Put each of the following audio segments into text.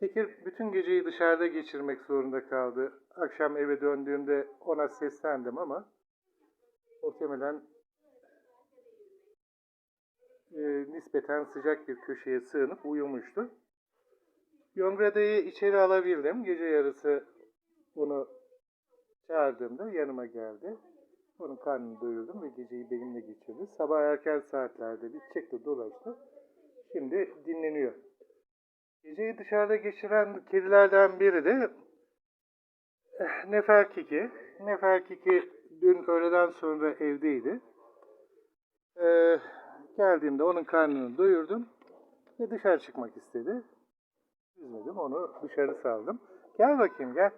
Tekir bütün geceyi dışarıda geçirmek zorunda kaldı. Akşam eve döndüğümde ona seslendim ama muhtemelen e, nispeten sıcak bir köşeye sığınıp uyumuştu. Yongrada'yı içeri alabildim. Gece yarısı onu çağırdığımda yanıma geldi. Onun karnını doyurdum ve geceyi benimle geçirdi. Sabah erken saatlerde bir çıktı dolaştı. Şimdi dinleniyor. Geceyi dışarıda geçiren kedilerden biri de eh, Neferkiki. Neferkiki dün öğleden sonra evdeydi. Ee, geldiğimde onun karnını doyurdum ve dışarı çıkmak istedi. Üzmedim onu dışarı saldım. Gel bakayım gel.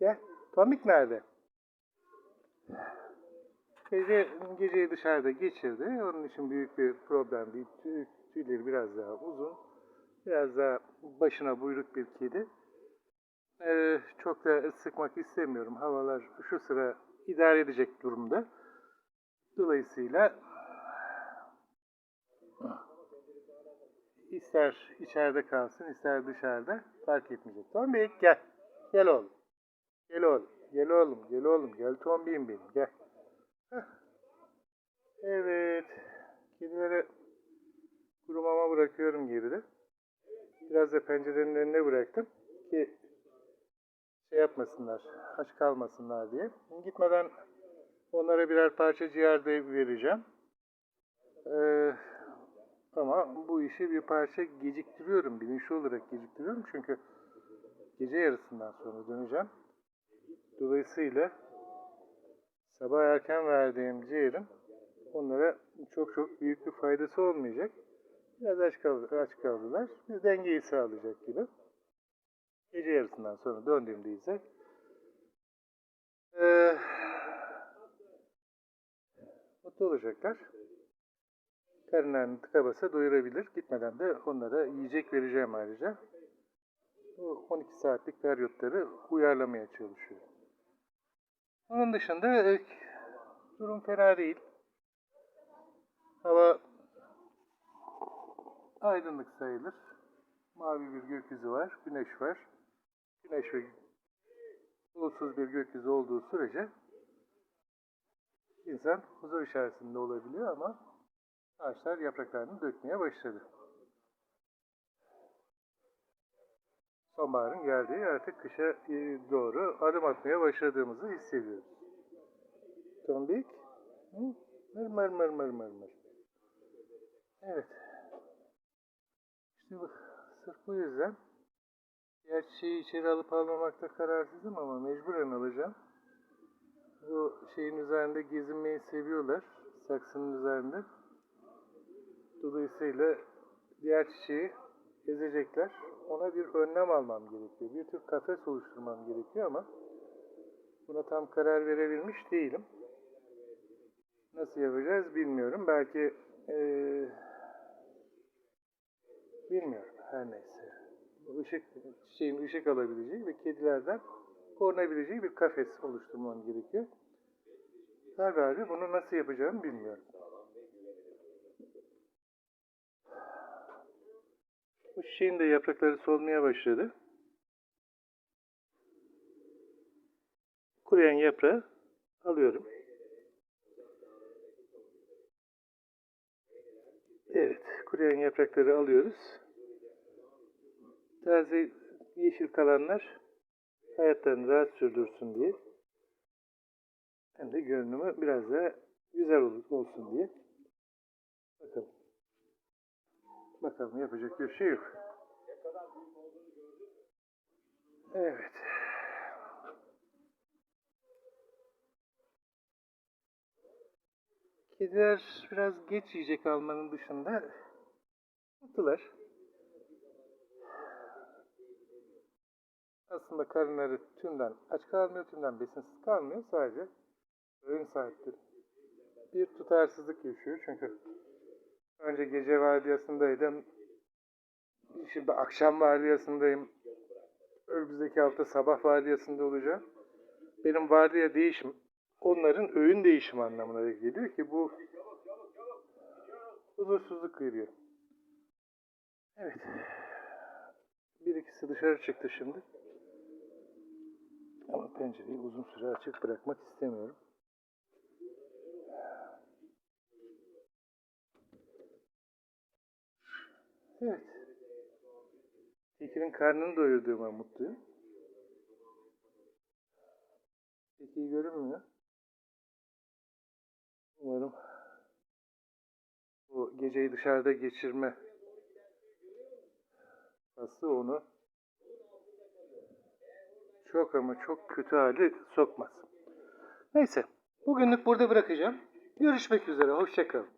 Gel. Tomik nerede? Gece, geceyi dışarıda geçirdi. Onun için büyük bir problem değil. Tüy- Tüyleri biraz daha uzun. Biraz daha başına buyruk bir kedi. Ee, çok da sıkmak istemiyorum. Havalar şu sıra idare edecek durumda. Dolayısıyla ister içeride kalsın, ister dışarıda fark etmeyecek. Tombik gel. Gel oğlum. Gel oğlum. Gel oğlum. Gel oğlum. Gel Tombik'im benim. Gel. Evet. Kedileri kuru mama bırakıyorum geride. Biraz da pencerenin önüne bıraktım ki şey yapmasınlar, aç kalmasınlar diye. Gitmeden onlara birer parça ciğer de vereceğim. Ee, ama bu işi bir parça geciktiriyorum, bilinçli olarak geciktiriyorum çünkü gece yarısından sonra döneceğim. Dolayısıyla sabah erken verdiğim ciğerin onlara çok çok büyük bir faydası olmayacak. Biraz aç, kaldı, aç kaldılar. Bir dengeyi sağlayacak gibi. Gece yarısından sonra döndüğümde ise eee, mutlu olacaklar. Karınlarını tıka basa doyurabilir. Gitmeden de onlara yiyecek vereceğim ayrıca. Bu 12 saatlik periyotları uyarlamaya çalışıyorum. Onun dışında e, durum fena değil. Hava aydınlık sayılır. Mavi bir gökyüzü var, güneş var. Güneş ve bulutsuz bir gökyüzü olduğu sürece insan huzur içerisinde olabiliyor ama ağaçlar yapraklarını dökmeye başladı. Sonbaharın geldiği artık kışa e, doğru adım atmaya başladığımızı hissediyoruz. Tombik. Mır mır mır mır mır mır. Evet. İşte bu, sırf bu yüzden diğer çiçeği içeri alıp almamakta kararsızım ama mecburen alacağım. Bu şeyin üzerinde gezinmeyi seviyorlar. Saksının üzerinde. Dolayısıyla diğer çiçeği ezecekler. Ona bir önlem almam gerekiyor. Bir tür kafes oluşturmam gerekiyor ama buna tam karar verebilmiş değilim. Nasıl yapacağız bilmiyorum. Belki eee Bilmiyorum her neyse. Bu ışık, çiçeğin ışık alabileceği ve kedilerden korunabileceği bir kafes oluşturmam gerekiyor. Galiba bunu nasıl yapacağımı bilmiyorum. Bu çiçeğin de yaprakları solmaya başladı. Kuruyan yaprağı alıyorum. Evet, kuruyan yaprakları alıyoruz. Taze yeşil kalanlar hayatlarını rahat sürdürsün diye. Hem de görünümü biraz daha güzel ol- olsun diye. Bakalım. Bakalım yapacak bir şey yok. Evet. Kediler biraz geç yiyecek almanın dışında mutlular. Aslında karınları tümden aç kalmıyor, tümden besinsiz kalmıyor. Sadece öğün saatleri. Bir tutarsızlık yaşıyor çünkü önce gece vardiyasındaydım. Şimdi akşam vardiyasındayım. Önümüzdeki hafta sabah vardiyasında olacağım. Benim vardiya değişim onların öğün değişimi anlamına geliyor ki bu huzursuzluk veriyor. Evet. Bir ikisi dışarı çıktı şimdi. Ama pencereyi uzun süre açık bırakmak istemiyorum. Evet. Tekin'in karnını doyurduğuma mutluyum. Pek iyi görünmüyor. Umarım bu geceyi dışarıda geçirme faslı onu çok ama çok kötü hali sokmaz. Neyse. Bugünlük burada bırakacağım. Görüşmek üzere. Hoşçakalın.